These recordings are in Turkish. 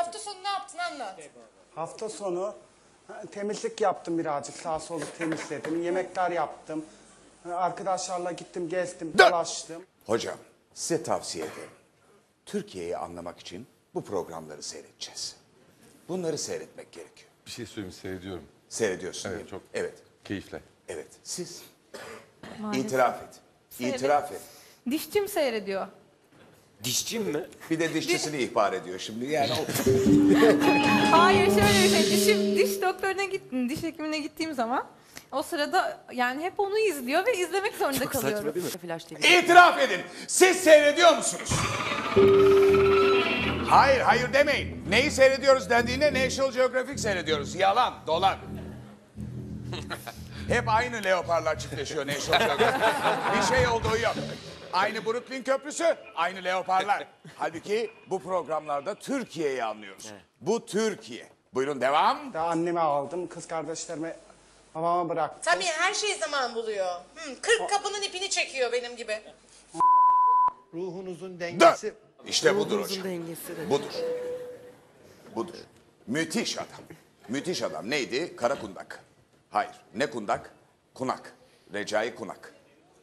Hafta sonu ne yaptın anlat. Hafta sonu temizlik yaptım birazcık. Sağ solu temizledim. Yemekler yaptım. Arkadaşlarla gittim, gezdim, dolaştım. Hocam size tavsiye ederim. Türkiye'yi anlamak için bu programları seyredeceğiz. Bunları seyretmek gerekiyor. Bir şey söyleyeyim seyrediyorum. Seyrediyorsun değil Evet mi? çok Evet. keyifle. Evet. Siz Maalesef. itiraf et. İtiraf et. Dişçim seyrediyor. Dişçim mi? Bir de dişçisini ihbar ediyor şimdi. Yani o... Hayır şöyle bir şey. Dişim, diş doktoruna gittim. Diş hekimine gittiğim zaman o sırada yani hep onu izliyor ve izlemek zorunda kalıyorum. Saçma değil mi? Flash TV. İtiraf edin. Siz seyrediyor musunuz? Hayır, hayır demeyin. Neyi seyrediyoruz dendiğinde National Geographic seyrediyoruz. Yalan, dolan. Hep aynı leoparlar çiftleşiyor National Geographic. Bir şey olduğu yok. Aynı Brooklyn Köprüsü, aynı leoparlar. Halbuki bu programlarda Türkiye'yi anlıyoruz. Bu Türkiye. Buyurun devam. Daha annemi aldım, kız kardeşlerimi babama bıraktım. Tabii her şey zaman buluyor. Hı, 40 kapının ipini çekiyor benim gibi. Ruhunuzun dengesi İşte budur Ruhunuzun hocam. dengesi de. Budur. Budur. Müthiş adam. Müthiş adam. Neydi? Kara kundak. Hayır. Ne kundak? Kunak. Recai Kunak.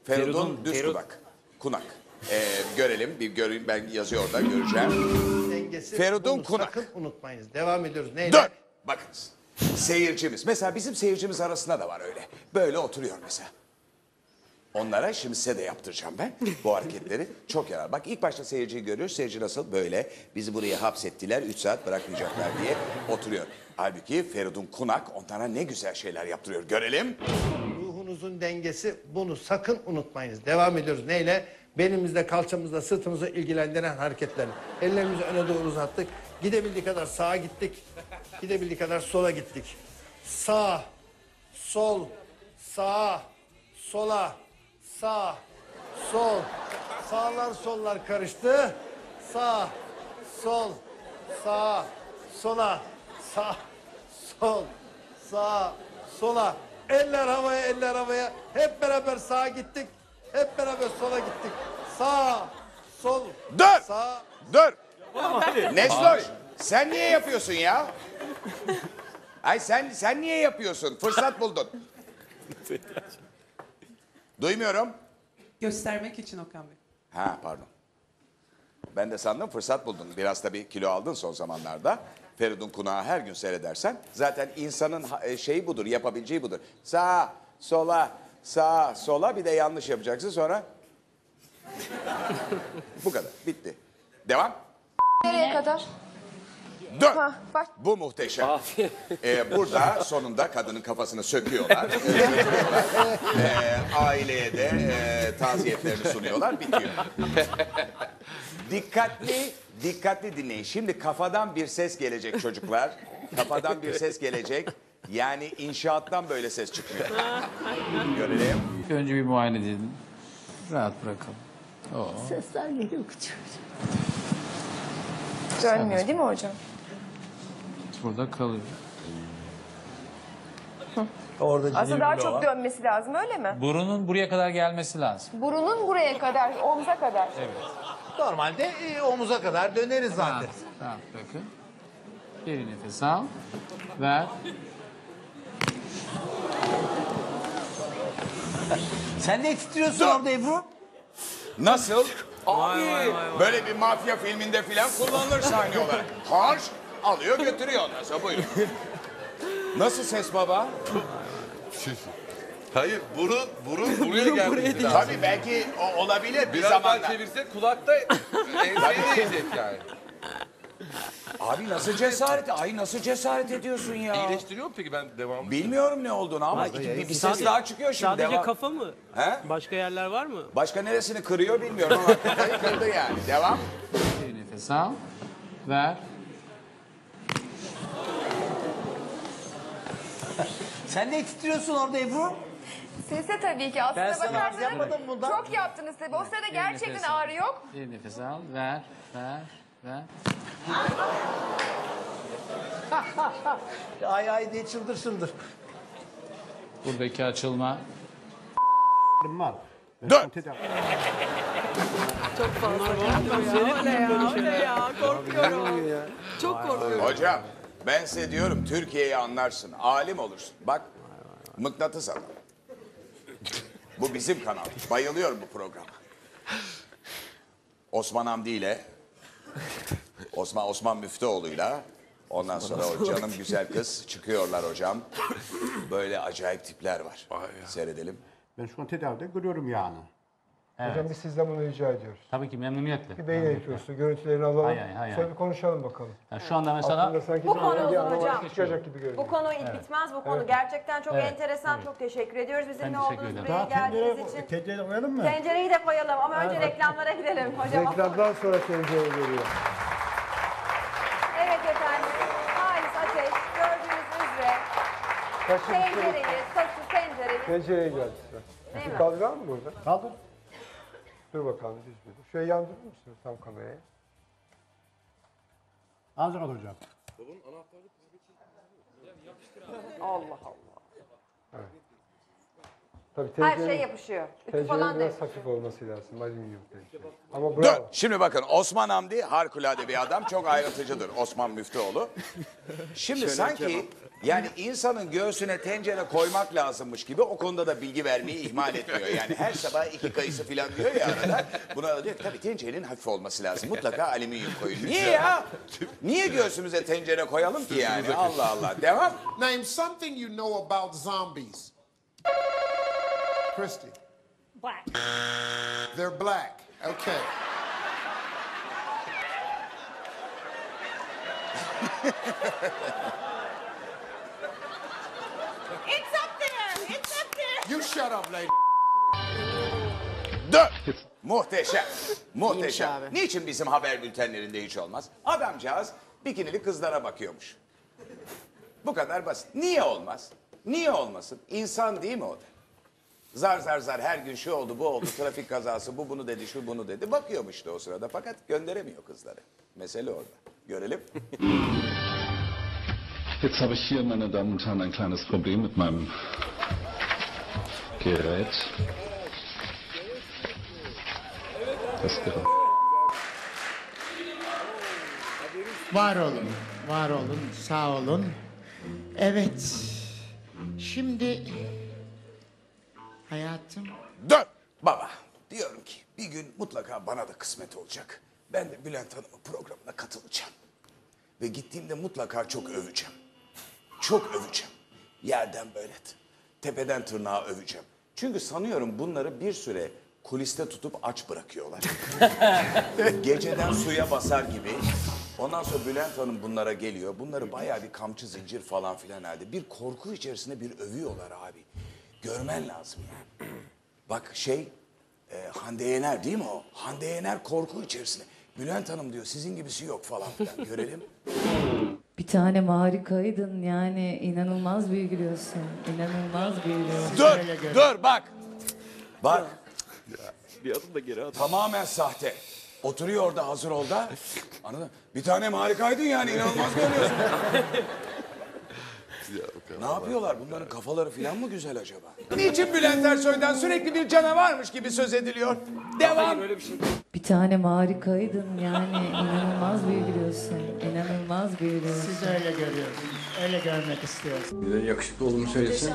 Feridun, Feridun, Düz Feridun. Kunak. Kunak. Ee, görelim. Bir göreyim. Ben yazıyor orada göreceğim. dengesi Feridun bunu Kunak. sakın unutmayınız. Devam ediyoruz. Neyle? Dur. Bakınız. Seyircimiz. Mesela bizim seyircimiz arasında da var öyle. Böyle oturuyor mesela. Onlara şimdi size de yaptıracağım ben bu hareketleri. Çok yarar. Bak ilk başta seyirciyi görüyor. Seyirci nasıl? Böyle. Bizi buraya hapsettiler. Üç saat bırakmayacaklar diye oturuyor. Halbuki Feridun Kunak onlara ne güzel şeyler yaptırıyor. Görelim. Ruhunuzun dengesi bunu sakın unutmayınız. Devam ediyoruz. Neyle? Belimizde, kalçamızda, sırtımızı ilgilendiren hareketler. Ellerimizi öne doğru uzattık. Gidebildiği kadar sağa gittik. Gidebildiği kadar sola gittik. Sağ, sol, sağ, sola, sağ, sol. Sağlar sollar karıştı. Sağ, sol, sağ, sola, sağ, sol, sağ, sola. Eller havaya, eller havaya. Hep beraber sağa gittik. Hep beraber sola gittik. Sağ, sol, Dur! sağ. Dur. Nesloş sen niye yapıyorsun ya? Ay sen sen niye yapıyorsun? Fırsat buldun. Duymuyorum. Göstermek için Okan Bey. Ha pardon. Ben de sandım fırsat buldun. Biraz da bir kilo aldın son zamanlarda. Feridun Kunak'ı her gün seyredersen zaten insanın e, şeyi budur, yapabileceği budur. Sağa, sola, sağa, sola bir de yanlış yapacaksın sonra. Bu kadar, bitti. Devam. Nereye kadar? Dur. Ha, bak. Bu muhteşem. Ee, burada sonunda kadının kafasını söküyorlar. Ee, aileye de e, taziyetlerini sunuyorlar. Bitiyor. dikkatli, dikkatli dinleyin. Şimdi kafadan bir ses gelecek çocuklar. Kafadan bir ses gelecek. Yani inşaattan böyle ses çıkmıyor. Görelim. Önce bir muayene edelim. Rahat bırakalım. Sesler geliyor küçük. Dönmüyor değil mi hocam? Burada kalıyor. Aslında daha çok dönmesi lazım öyle mi? Burunun buraya kadar gelmesi lazım. Burunun buraya kadar, omza kadar. Normalde e, omuza kadar döneriz zaten. Rahat, rahat bırakın. Derin nefes al. Ver. Sen ne titriyorsun orada Ebru? Nasıl? Böyle bir mafya filminde filan kullanılır sahne olarak. Harç alıyor götürüyor ondan sonra buyurun. Nasıl ses baba? Hayır burun burun buraya geldi. Tabii belki o olabilir bir Biraz daha zamanlar. çevirse kulakta enseye değecek yani. Abi nasıl cesaret? Ay nasıl cesaret ediyorsun ya? İyileştiriyor mu peki ben devam Bilmiyorum ne olduğunu ama iki- bir, bir ses daha çıkıyor şimdi. Sadece Devam. kafa mı? He? Başka yerler var mı? Başka neresini kırıyor bilmiyorum ama kafayı kırdı yani. Devam. Derin nefes al. Ver. Sen ne titriyorsun orada Ebru? Sese tabii ki. Aslında Ben sana bakarsanız yapmadım bundan. çok yaptınız tabii. O sırada gerçekten ağrı yok. Derin nefes al. Ver. Ver. Ver. Ay ay diye çıldır çıldır. Buradaki açılma. var. Dur. Çok fazla korkuyorum. Öyle ya, öyle ya. Korkuyorum. Çok korkuyorum. Hocam ben size diyorum Türkiye'yi anlarsın. Alim olursun. Bak mıknatıs adam. Bu bizim kanal. Bayılıyorum bu programa. Osman Hamdi ile Osman Osman Müftüoğlu'yla ondan sonra o canım güzel kız çıkıyorlar hocam. Böyle acayip tipler var. Seyredelim. Ben şu an tedavide görüyorum yani. Hocam biz sizden bunu rica ediyoruz. Tabii ki memnuniyetle. Bir beyin eğitiyorsun, görüntülerini alalım. Hay hay, hay Sonra bir konuşalım bakalım. Ya şu anda mesela Aslında sanki Bu bir konu bir uzun anomaly hocam. çıkacak gibi görünüyor. Bu konu bitmez bu konu. Gerçekten çok Evet, enteresan. Çok teşekkür ediyoruz bizimle teşekkür olduğunuz ederim. buraya geldiğiniz için. tencereyi koyalım mı? Tencereyi de koyalım ama önce reklamlara gidelim hocam. Reklamdan sonra tencere geliyor. Evet efendim. Halis Ateş gördüğünüz üzere Kaçıncı tencereyi, taşı tencereyi tencereye geldi sıra. Değil Bir var mı burada? Kaldır. Dur bakalım düz bir. Şöyle yandırır mısınız tam kamerayı? Hazır ol hocam. Allah Allah. Tabii Her şey yapışıyor. Ütü tencerenin falan biraz hafif olması lazım. Alüminyum tencere. Ama Dur. bravo. Şimdi bakın Osman Hamdi harikulade bir adam. Çok ayrıtıcıdır Osman Müftüoğlu. Şimdi sanki yani insanın göğsüne tencere koymak lazımmış gibi o konuda da bilgi vermeyi ihmal etmiyor. Yani her sabah iki kayısı falan diyor ya arada. Buna diyor ki tabii tencerenin hafif olması lazım. Mutlaka alüminyum koyun. Niye ya? Niye göğsümüze tencere koyalım ki yani? Allah Allah. Devam. Name something you know about zombies. Christy. Black. They're black. Okay. It's up there. It's up there. You shut up, lady. Dur. Muhteşem. Muhteşem. Niçin bizim haber bültenlerinde hiç olmaz? Adamcağız bikinili kızlara bakıyormuş. Bu kadar basit. Niye olmaz? Niye olmasın? İnsan değil mi o da? Zar zar zar her gün şu oldu bu oldu trafik kazası bu bunu dedi şu bunu dedi. Bakıyormuş işte o sırada fakat gönderemiyor kızları. Mesele orada. Görelim. Jetzt habe ich hier, meine Damen und Herren, ein kleines Problem mit meinem Gerät. Das Gerät. Var olun, var olun, sağ olun. Evet, şimdi hayatım Dön baba. Diyorum ki bir gün mutlaka bana da kısmet olacak. Ben de Bülent Hanım'ın programına katılacağım. Ve gittiğimde mutlaka çok öveceğim. Çok öveceğim. Yerden böyle tepeden tırnağa öveceğim. Çünkü sanıyorum bunları bir süre kuliste tutup aç bırakıyorlar. Geceden suya basar gibi. Ondan sonra Bülent Hanım bunlara geliyor. Bunları bayağı bir kamçı zincir falan filan halde. Bir korku içerisinde bir övüyorlar abi. Görmen lazım yani. Bak şey e, Hande Yener değil mi o? Hande Yener korku içerisinde. Bülent Hanım diyor sizin gibisi yok falan filan. Görelim. Bir tane harikaydın yani inanılmaz büyülüyorsun. İnanılmaz büyülüyorsun. Dur, dur bak. Bak. Bir adım da geri at. Tamamen sahte. Oturuyor orada hazır ol da. Anladın mı? Bir tanem harikaydın yani inanılmaz görüyorsun. ne yapıyorlar? Bunların kafaları falan mı güzel acaba? Niçin Bülent Ersoy'dan sürekli bir canavarmış gibi söz ediliyor? Devam. Bir tane harikaydın yani inanılmaz büyülüyorsun. İnanılmaz büyülüyorsun. siz öyle görüyorsunuz, öyle görmek istiyorsunuz. Bir de yakışıklı olduğumu söylesin.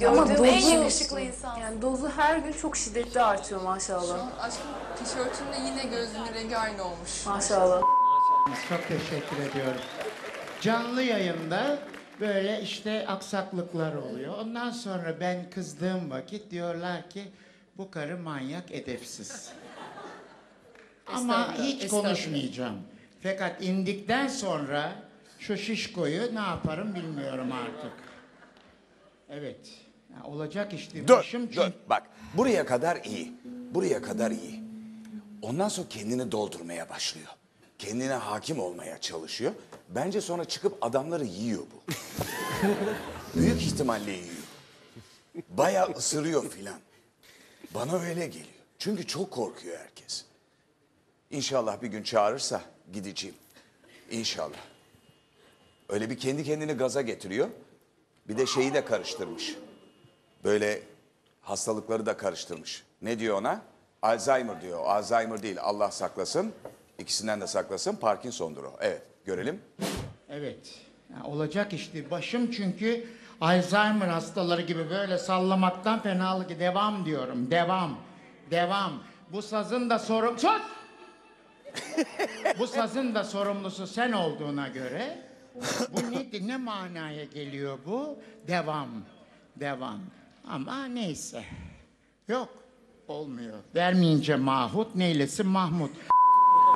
Gördüğüm en yakışıklı insan. Yani dozu her gün çok şiddetli artıyor maşallah. Aşkım tişörtünde yine gözünün rengi aynı olmuş. Maşallah. Çok teşekkür ediyorum. Canlı yayında böyle işte aksaklıklar oluyor. Ondan sonra ben kızdığım vakit diyorlar ki bu karı manyak edepsiz. Ama hiç konuşmayacağım. Fakat indikten sonra şu şişkoyu ne yaparım bilmiyorum artık. Evet. Ya olacak iş değil. Dur, Başım dur. çünkü- Bak buraya kadar iyi. Buraya kadar iyi. Ondan sonra kendini doldurmaya başlıyor. Kendine hakim olmaya çalışıyor. Bence sonra çıkıp adamları yiyor bu. Büyük ihtimalle yiyor. Bayağı ısırıyor filan. Bana öyle geliyor. Çünkü çok korkuyor herkes. İnşallah bir gün çağırırsa gideceğim. İnşallah. Öyle bir kendi kendini gaza getiriyor. Bir de şeyi de karıştırmış. Böyle hastalıkları da karıştırmış. Ne diyor ona? Alzheimer diyor. Alzheimer değil. Allah saklasın. İkisinden de saklasın. Parkinson'dur o. Evet. Görelim. Evet. Ya olacak işte. Başım çünkü Alzheimer hastaları gibi böyle sallamaktan fenalık. Devam diyorum. Devam. Devam. Bu sazın da sorum... Bu sazın da sorumlusu sen olduğuna göre bu ne, ne manaya geliyor bu? Devam. Devam. Ama neyse. Yok. Olmuyor. Vermeyince Mahmut, neylesin Mahmut.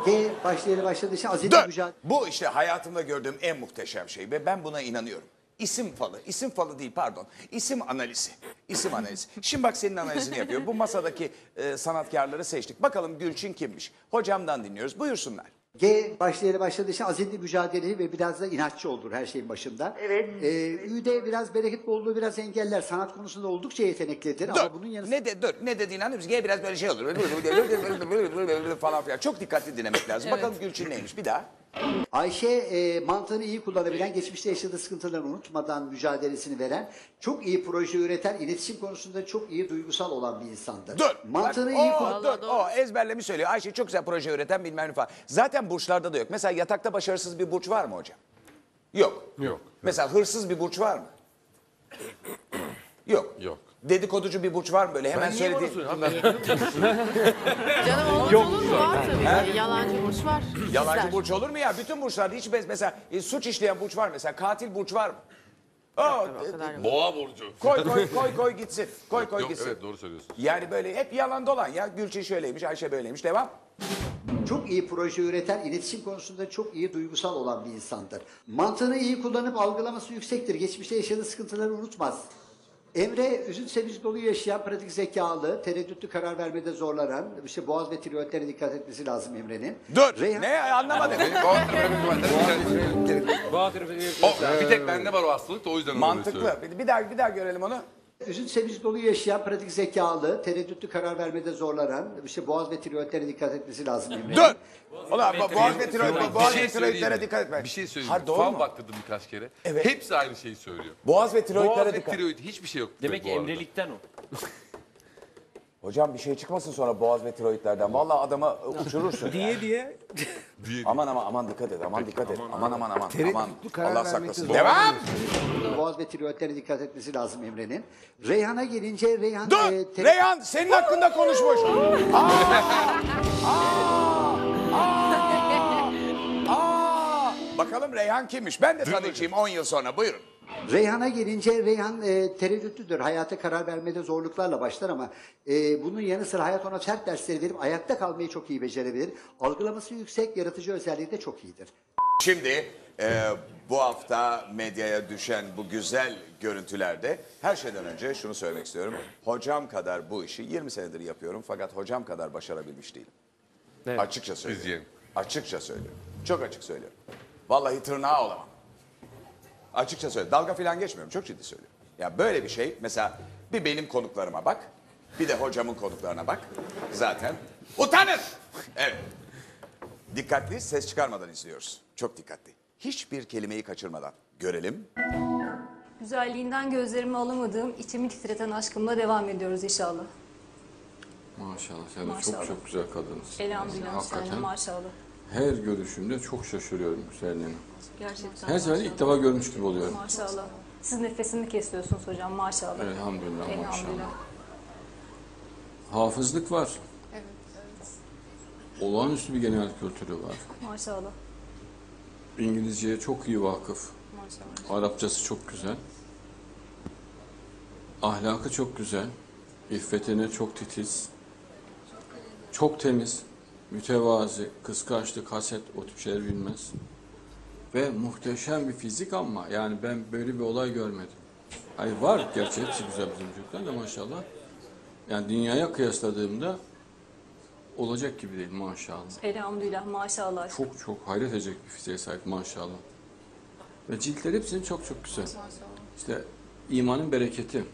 G başlayalı başladığı için azimli Dur. mücadele. Bu işte hayatımda gördüğüm en muhteşem şey ve ben buna inanıyorum. İsim falı, isim falı değil pardon. İsim analizi. İsim analizi. Şimdi bak senin analizini yapıyor. Bu masadaki e, sanatkarları seçtik. Bakalım Gülçin kimmiş? Hocamdan dinliyoruz. Buyursunlar. G başlayalı başladığı için azimli mücadeleli ve biraz da inatçı olur her şeyin başında. Evet. Ee, Ü'de biraz bereket bolluğu biraz engeller. Sanat konusunda oldukça yeteneklidir ama bunun yanı Ne de dur ne dediğini anlıyoruz. G biraz böyle şey olur. falan filan. Çok dikkatli dinlemek lazım. Bakalım Gülçin neymiş? Bir daha. Ayşe e, mantığını iyi kullanabilen, geçmişte yaşadığı sıkıntıları unutmadan mücadelesini veren, çok iyi proje üreten, iletişim konusunda çok iyi duygusal olan bir insandır. Dur. Mantığını Bak, iyi kullan. dur, o ezberlemiş söylüyor. Ayşe çok güzel proje üreten bilmem ne falan. Zaten burçlarda da yok. Mesela yatakta başarısız bir burç var mı hocam? Yok. Yok. Mesela hırsız bir burç var mı? Yok. Yok. Dedikoducu bir burç var mı böyle? Hemen soruyorsun? Canım olmaz olur mu? Var tabii. He? Yalancı burç var. Yalancı burç olur mu ya? Bütün burçlarda hiç bez mesela e, suç işleyen burç var mesela katil burç var mı? O, e, Boğa burcu. koy koy koy koy gitsin. Koy koy Yok gitsin. evet doğru söylüyorsun. Yani böyle hep yalan dolan ya. Gülçin şöyleymiş, Ayşe böyleymiş. Devam. Çok iyi proje üreten, iletişim konusunda çok iyi duygusal olan bir insandır. Mantığını iyi kullanıp algılaması yüksektir. Geçmişte yaşadığı sıkıntıları unutmaz. Emre üzüntü sevinci dolu yaşayan, pratik zekalı, tereddütlü karar vermede zorlanan, işte boğaz ve tiroidlere dikkat etmesi lazım Emre'nin. Dur. Reyhan- Ne anlamadım. O, bir tek bende var o hastalık da o yüzden öyle Mantıklı. bir daha bir daha görelim onu. Üzüntü sevinci dolu yaşayan, pratik zekalı, tereddütlü karar vermede zorlanan, işte boğaz ve tiroidlere dikkat etmesi lazım Emre'nin. Dur. Ulan bu boğaz ve tiroid, Bir boğaz şey ve tiroidlere dikkat etme. Bir şey söyleyeyim. Ha doğru Fan mu? baktırdım birkaç kere. Evet. Hepsi aynı şeyi söylüyor. Boğaz ve tiroidlere Boğaz ve dikkat. tiroid hiçbir şey yok. Demek ki bu arada. emrelikten o. Hocam bir şey çıkmasın sonra boğaz ve tiroidlerden. Vallahi adama uçurursun. diye diye. aman aman aman dikkat et. Aman dikkat et. Aman aman aman. Aman. Allah saklasın. Devam. Boğaz ve tiroidlere dikkat etmesi lazım Emre'nin. Reyhan'a gelince Reyhan... Dur. e, te- Reyhan senin hakkında konuşmuş. Aa! Aa! Aa! Aa! Bakalım Reyhan kimmiş? Ben de tanıyacağım 10 yıl sonra. Buyurun. Reyhan'a gelince Reyhan e, tereddütlüdür. Hayata karar vermede zorluklarla başlar ama e, bunun yanı sıra hayat ona sert dersleri verip ayakta kalmayı çok iyi becerebilir. Algılaması yüksek, yaratıcı özelliği de çok iyidir. Şimdi e, bu hafta medyaya düşen bu güzel görüntülerde her şeyden önce şunu söylemek istiyorum. Hocam kadar bu işi 20 senedir yapıyorum fakat hocam kadar başarabilmiş değilim. Açıkça söylüyorum. Açıkça söylüyorum. Çok açık söylüyorum. Vallahi tırnağı olamam. Açıkça söylüyorum. Dalga falan geçmiyorum. Çok ciddi söylüyorum. Ya böyle bir şey mesela bir benim konuklarıma bak. Bir de hocamın konuklarına bak. Zaten utanın. Evet. Dikkatli ses çıkarmadan izliyoruz. Çok dikkatli. Hiçbir kelimeyi kaçırmadan görelim. Güzelliğinden gözlerimi alamadığım, içimi titreten aşkımla devam ediyoruz inşallah. Maşallah sen de Maşallah. çok çok güzel kadınsın. Elhamdülillah sen de maşallah. Her görüşümde çok şaşırıyorum güzelliğine. Gerçekten Her sefer ilk defa görmüş gibi oluyorum. Maşallah. Siz nefesimi kesiyorsunuz hocam maşallah. Elhamdülillah, maşallah. Hafızlık var. Evet, evet. Olağanüstü bir genel kültürü var. Maşallah. İngilizceye çok iyi vakıf. Maşallah. Arapçası çok güzel. Ahlakı çok güzel. İffetine çok titiz. Çok temiz. Mütevazi, kıskançlık, haset o tip şeyler bilmez. Ve muhteşem bir fizik ama yani ben böyle bir olay görmedim. Hayır var gerçi hepsi güzel bizim çocuklar da maşallah. Yani dünyaya kıyasladığımda olacak gibi değil maşallah. Elhamdülillah maşallah. Çok çok hayret edecek bir fiziğe sahip maşallah. Ve ciltler hepsinin çok çok güzel. Maşallah. İşte imanın bereketi.